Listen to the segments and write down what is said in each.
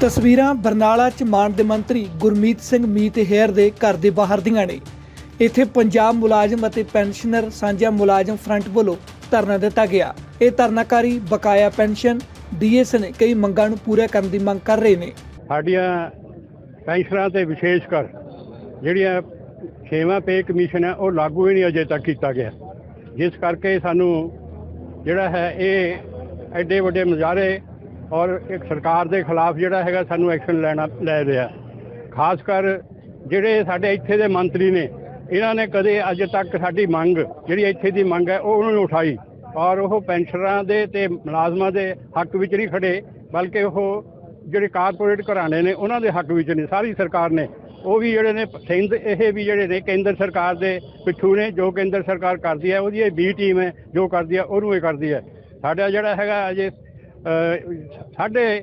ਤਸਵੀਰਾਂ ਬਰਨਾਲਾ ਚ ਮਾਨ ਦੇ ਮੰਤਰੀ ਗੁਰਮੀਤ ਸਿੰਘ ਮੀਤ ਹੇਅਰ ਦੇ ਘਰ ਦੇ ਬਾਹਰ ਦੀਆਂ ਨੇ। ਇੱਥੇ ਪੰਜਾਬ ਮੁਲਾਜ਼ਮ ਅਤੇ ਪੈਨਸ਼ਨਰ ਸਾਂਝਾ ਮੁਲਾਜ਼ਮ ਫਰੰਟ ਵੱਲੋਂ ਧਰਨਾ ਦਿੱਤਾ ਗਿਆ। ਇਹ ਧਰਨਾਕਾਰੀ ਬਕਾਇਆ ਪੈਨਸ਼ਨ, ਡੀਐਸ ਨੇ ਕਈ ਮੰਗਾਂ ਨੂੰ ਪੂਰਾ ਕਰਨ ਦੀ ਮੰਗ ਕਰ ਰਹੇ ਨੇ। ਸਾਡੀਆਂ ਪੈਨਸ਼ਨਾਂ ਤੇ ਵਿਸ਼ੇਸ਼ ਕਰ ਜਿਹੜੀਆਂ ਛੇਵਾਂ ਪੇ ਕਮਿਸ਼ਨ ਹੈ, ਉਹ ਲਾਗੂ ਹੀ ਨਹੀਂ ਅਜੇ ਤੱਕ ਕੀਤਾ ਗਿਆ। ਜਿਸ ਕਰਕੇ ਸਾਨੂੰ ਜਿਹੜਾ ਹੈ ਇਹ ਐਡੇ ਵੱਡੇ ਮੁਜ਼ਾਹਰੇ ਔਰ ਇੱਕ ਸਰਕਾਰ ਦੇ ਖਿਲਾਫ ਜਿਹੜਾ ਹੈਗਾ ਸਾਨੂੰ ਐਕਸ਼ਨ ਲੈਣਾ, ਲੈ ਰਿਹਾ। ਖਾਸ ਕਰ ਜਿਹੜੇ ਸਾਡੇ ਇੱਥੇ ਦੇ ਮੰਤਰੀ ਨੇ, ਇਹਨਾਂ ਨੇ ਕਦੇ ਅੱਜ ਤੱਕ ਸਾਡੀ ਮੰਗ, ਜਿਹੜੀ ਇੱਥੇ ਦੀ ਮੰਗ ਹੈ, ਉਹ ਉਹਨਾਂ ਨੂੰ ਉਠਾਈ। ਔਰ ਉਹ ਪੈਨਸ਼ਨਰਾਂ ਦੇ ਤੇ ਮੁਲਾਜ਼ਮਾਂ ਦੇ ਹੱਕ ਵਿੱਚ ਨਹੀਂ ਖੜੇ, ਬਲਕਿ ਉਹ ਜਿਹੜੇ ਕਾਰਪੋਰੇਟ ਘਰਾਣੇ ਨੇ, ਉਹਨਾਂ ਦੇ ਹੱਕ ਵਿੱਚ ਨੇ, ਸਾਰੀ ਸਰਕਾਰ ਨੇ। ਉਹ ਵੀ ਜਿਹੜੇ ਨੇ, ਸਿੰਧ, ਇਹ ਵੀ ਜਿਹੜੇ ਨੇ, ਕੇਂਦਰ ਸਰਕਾਰ ਦੇ ਪਿੱਛੂ ਨੇ, ਜੋ ਕੇਂਦਰ ਸਰਕਾਰ ਕਰਦੀ ਹੈ, ਉਹਦੀ ਇਹ ਬੀ ਟੀਮ ਹੈ, ਜੋ ਕਰਦੀ ਹੈ, ਉਹਨੂੰ ਇਹ ਕਰਦੀ ਹੈ। ਸਾਡਾ ਜਿਹੜਾ ਹੈਗਾ ਅਜੇ ਸਾਡੇ ਸਾਢੇ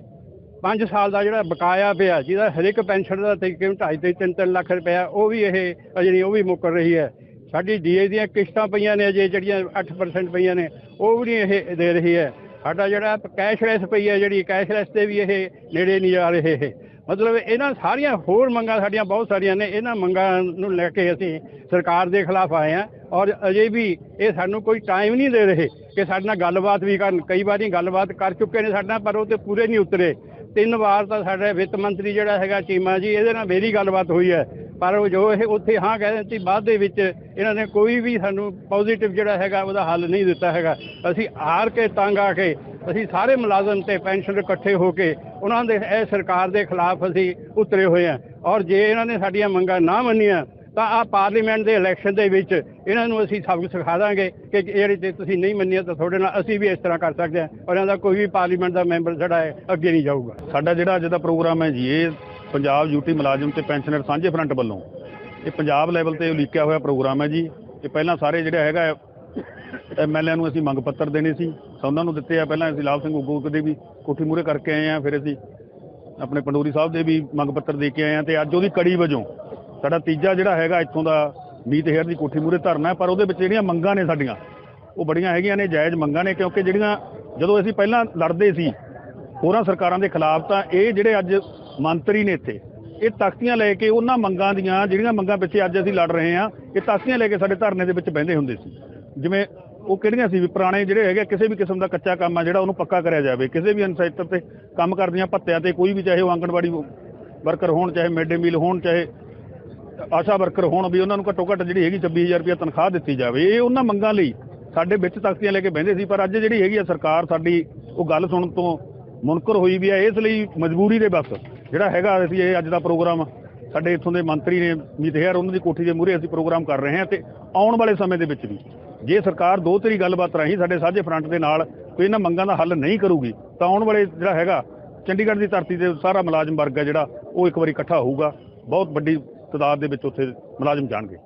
5 ਸਾਲ ਦਾ ਜਿਹੜਾ ਬਕਾਇਆ ਪਿਆ, ਜਿਹਦਾ ਹਰ ਇੱਕ ਪੈਨਸ਼ਨ ਦਾ ਤਕਰੀਬਨ 2.5 ਤੋਂ 3-3 ਲੱਖ ਰੁਪਇਆ, ਉਹ ਵੀ ਇਹ ਅਜੇ ਉਹ ਵੀ ਮੁੱਕਰ ਰਹੀ ਹੈ। ਸਾਡੀ ਡੀਏ ਦੀਆਂ ਕਿਸ਼ਤਾਂ ਪਈਆਂ ਨੇ ਅਜੇ, ਜਿਹੜੀਆਂ 8% ਪਈਆਂ ਨੇ, ਉਹ ਵੀ ਨਹੀਂ ਇਹ ਦੇ ਰਹੀ ਹੈ। ਸਾਡਾ ਜਿਹੜਾ ਕੈਸ਼ਲੈਸ ਪਈ ਹੈ ਜਿਹੜੀ ਕੈਸ਼ਲੈਸ ਤੇ ਵੀ ਇਹ ਨੇੜੇ ਨਹੀਂ ਆ ਰਹੇ ਇਹ। ਮਤਲਬ ਇਹਨਾਂ ਸਾਰੀਆਂ ਹੋਰ ਮੰਗਾਂ ਸਾਡੀਆਂ ਬਹੁਤ ਸਾਰੀਆਂ ਨੇ, ਇਹਨਾਂ ਮੰਗਾਂ ਨੂੰ ਲੈ ਕੇ ਅਸੀਂ ਸਰਕਾਰ ਦੇ ਖਿਲਾਫ ਆਏ ਹਾਂ ਔਰ ਅਜੇ ਵੀ ਇਹ ਸਾਨੂੰ ਕੋਈ ਟਾਈਮ ਨਹੀਂ ਦੇ ਰਹੇ ਕਿ ਸਾਡੇ ਨਾਲ ਗੱਲਬਾਤ ਵੀ ਕਰਨ। ਕਈ ਵਾਰੀ ਗੱਲਬਾਤ ਕਰ ਚੁੱਕੇ ਨੇ ਸਾਡੇ ਨਾਲ, ਪਰ ਉਹ ਤੇ ਪੂਰੇ ਨਹੀਂ ਉਤਰੇ। ਤਿੰਨ ਵਾਰ ਤਾਂ ਸਾਡੇ ਵਿੱਤ ਮੰਤਰੀ ਜਿਹੜਾ ਹੈਗਾ ਚੀਮਾ ਜੀ, ਇਹਦੇ ਨਾਲ ਮੇਰੀ ਗੱਲਬਾਤ ਹੋਈ ਹੈ। ਪਰ ਉਹ ਜੋ ਇਹ ਉੱਥੇ ਹਾਂ ਕਹਿ ਦਿੱਤੀ ਬਾਅਦ ਦੇ ਵਿੱਚ ਇਹਨਾਂ ਨੇ ਕੋਈ ਵੀ ਸਾਨੂੰ ਪੋਜ਼ਿਟਿਵ ਜਿਹੜਾ ਹੈਗਾ ਉਹਦਾ ਹੱਲ ਨਹੀਂ ਦਿੱਤਾ ਹੈਗਾ। ਅਸੀਂ ਹਾਰ ਕੇ ਤੰਗ ਆ ਕੇ, ਅਸੀਂ ਸਾਰੇ ਮੁਲਾਜ਼ਮ ਤੇ ਪੈਨਸ਼ਨ ਇਕੱਠੇ ਹੋ ਕੇ ਉਹਨਾਂ ਦੇ, ਇਹ ਸਰਕਾਰ ਦੇ ਖਿਲਾਫ ਅਸੀਂ ਉਤਰੇ ਹੋਏ ਹਾਂ। ਔਰ ਜੇ ਇਹਨਾਂ ਨੇ ਸਾਡੀਆਂ ਮੰਗਾਂ ਨਾ ਮੰਨੀਆਂ ਤਾਂ ਆ ਪਾਰਲੀਮੈਂਟ ਦੇ ਇਲੈਕਸ਼ਨ ਦੇ ਵਿੱਚ ਇਹਨਾਂ ਨੂੰ ਅਸੀਂ ਸਬਕ ਸਿਖਾ ਦਾਂਗੇ ਕਿ ਜਿਹੜੀ ਜੇ ਤੁਸੀਂ ਨਹੀਂ ਮੰਨਿਆ ਤਾਂ ਤੁਹਾਡੇ ਨਾਲ ਅਸੀਂ ਵੀ ਇਸ ਤਰ੍ਹਾਂ ਕਰ ਸਕਦੇ ਹਾਂ। ਔਰ ਇਹਨਾਂ ਦਾ ਕੋਈ ਵੀ ਪਾਰਲੀਮੈਂਟ ਦਾ ਮੈਂਬਰ ਜਿਹੜਾ ਹੈ, ਅੱਗੇ ਨਹੀਂ ਜਾਊਗਾ। ਸਾਡਾ ਜਿਹੜਾ ਅੱਜ ਦਾ ਪ੍ਰੋਗਰਾਮ ਹੈ ਜੀ, ਇਹ ਪੰਜਾਬ ਯੂਟੀ ਮੁਲਾਜ਼ਮ ਤੇ ਪੈਨਸ਼ਨਰ ਸਾਂਝੇ ਫਰੰਟ ਵੱਲੋਂ, ਇਹ ਪੰਜਾਬ ਲੈਵਲ ਤੇ ਉਲੀਕਿਆ ਹੋਇਆ ਪ੍ਰੋਗਰਾਮ ਹੈ ਜੀ। ਇਹ ਪਹਿਲਾਂ ਸਾਰੇ ਜਿਹੜਾ ਹੈਗਾ ਐਮਐਲਏ ਨੂੰ ਅਸੀਂ ਮੰਗ ਪੱਤਰ ਦੇਣੇ ਸੀ। ਉਹਨਾਂ ਨੂੰ ਦਿੱਤੇ ਆ ਪਹਿਲਾਂ ਅਸੀਂ ਲਾਲ ਸਿੰਘ ਉਗੋਕ ਦੇ ਵੀ ਕੋਠੀ ਮੂਰੇ ਕਰਕੇ ਆਏ ਆ ਫਿਰ ਅਸੀਂ ਆਪਣੇ ਪੰਡੋਰੀ ਸਾਹਿਬ ਦੇ ਵੀ ਮੰਗ ਪੱਤਰ ਦੇ ਕੇ ਆਏ ਆ ਤੇ ਅੱਜ ਉਹਦੀ ਕੜੀ ਵਜੋਂ ਸਾਡਾ ਤੀਜਾ ਜਿਹੜਾ ਹੈਗਾ ਇੱਥੋਂ ਦਾ ਮੀਤ ਹੇਰ ਦੀ ਕੋਠੀ ਮੂਰੇ ਧਰਨਾ ਪਰ ਉਹਦੇ ਵਿੱਚ ਜਿਹੜੀਆਂ ਮੰਗਾਂ ਨੇ ਸਾਡੀਆਂ, ਉਹ ਬੜੀਆਂ ਹੈਗੀਆਂ ਨੇ, ਜਾਇਜ਼ ਮੰਗਾਂ ਨੇ, ਕਿਉਂਕਿ ਜਿਹੜੀਆਂ ਜਦੋਂ ਅਸੀਂ ਪਹਿਲਾਂ ਲੜਦੇ ਸੀ, ਹੋਰਾਂ ਸਰਕਾਰਾਂ ਦੇ ਖਿਲਾਫ, ਤਾਂ ਇਹ ਜਿਹੜੇ ਅੱਜ ਮੰਤਰੀ ਨੇ ਇੱਥੇ, ਇਹ ਤਖਤੀਆਂ ਲੈ ਕੇ ਉਹਨਾਂ ਮੰਗਾਂ ਦੀਆਂ, ਜਿਹੜੀਆਂ ਮੰਗਾਂ ਪਿੱਛੇ ਅੱਜ ਅਸੀਂ ਲੜ ਰਹੇ ਹਾਂ, ਇਹ ਤਖਤੀਆਂ ਲੈ ਕੇ ਸਾਡੇ ਧਰਨੇ ਦੇ ਵਿੱਚ ਬਹਿੰਦੇ ਹੁੰਦੇ ਸੀ। ਜਿਵੇਂ ਉਹ ਕਿਹੜੀਆਂ ਸੀ ਵੀ ਪੁਰਾਣੇ ਜਿਹੜੇ ਹੈਗੇ ਕਿਸੇ ਵੀ ਕਿਸਮ ਦਾ ਕੱਚਾ ਕੰਮ ਆ, ਜਿਹੜਾ ਉਹਨੂੰ ਪੱਕਾ ਕਰਿਆ ਜਾਵੇ, ਕਿਸੇ ਵੀ ਅਨਸੈਕਟਰ ਤੇ ਕੰਮ ਕਰਦੀਆਂ ਭੱਤਿਆਂ ਤੇ, ਕੋਈ ਵੀ ਚਾਹੇ ਉਹ ਆਂਗਣਵਾੜੀ ਵਰਕਰ ਹੋਣ, ਚਾਹੇ ਮਿਡ ਡੇ ਮੀਲ ਹੋਣ, ਚਾਹੇ ਆਸ਼ਾ ਵਰਕਰ ਹੋਣ ਵੀ ਉਹਨਾਂ ਨੂੰ ਘੱਟੋ ਘੱਟ ਜਿਹੜੀ ਹੈਗੀ 26000 ਰੁਪਏ ਤਨਖਾਹ ਦਿੱਤੀ ਜਾਵੇ, ਇਹ ਉਹਨਾਂ ਮੰਗਾਂ ਲਈ ਸਾਡੇ ਵਿੱਚ ਤਖਤੀਆਂ ਲੈ ਕੇ ਬਹਿੰਦੇ ਸੀ, ਪਰ ਅੱਜ ਜਿਹੜੀ ਹੈਗੀ ਆ ਸਰਕਾਰ ਸਾਡੀ ਉਹ ਗੱਲ ਸੁਣਨ ਤੋਂ ਮੁਨਕਰ ਹੋਈ ਵੀ ਹੈ ਇਸ ਲਈ ਮਜਬੂਰੀ ਦੇ ਬਸ ਜਿਹੜਾ ਹੈਗਾ ਅਸੀਂ ਇਹ ਅੱਜ ਦਾ ਪ੍ਰੋਗਰਾਮ ਸਾਡੇ ਇੱਥੋਂ ਦੇ ਮੰਤਰੀ ਨੇ ਮੀਤ ਉਹਨਾਂ ਦੀ ਕੋਠੀ ਦੇ ਮੂਹਰੇ ਅਸੀਂ ਪ੍ਰੋਗਰਾਮ ਕਰ ਰਹੇ ਹਾਂ ਤੇ ਆਉਣ ਵਾਲੇ ਸਮੇਂ ਦੇ ਵਿੱਚ ਵੀ ਜੇ ਸਰਕਾਰ ਦੋ ਤੇਰੀ ਗੱਲਬਾਤ ਰਾਹੀਂ ਸਾਡੇ ਸਾਂਝੇ ਫਰੰਟ ਦੇ ਨਾਲ ਕੋਈ ਇਹਨਾਂ ਮੰਗਾਂ ਦਾ ਹੱਲ ਨਹੀਂ ਕਰੂਗੀ, ਤਾਂ ਆਉਣ ਵਾਲੇ ਜਿਹੜਾ ਹੈਗਾ ਚੰਡੀਗੜ੍ਹ ਦੀ ਧਰਤੀ ਤੇ ਸਾਰਾ ਮੁਲਾਜ਼ਮ ਵਰਗ ਹੈ ਜਿਹੜਾ, ਉਹ ਇੱਕ ਵਾਰੀ ਇਕੱਠਾ ਹੋਊਗਾ, ਬਹੁਤ ਵੱਡੀ ਤਾਦਾਦ ਦੇ ਵਿੱਚ ਉੱਥੇ ਮੁਲਾਜ਼ਮ ਜਾਣਗੇ।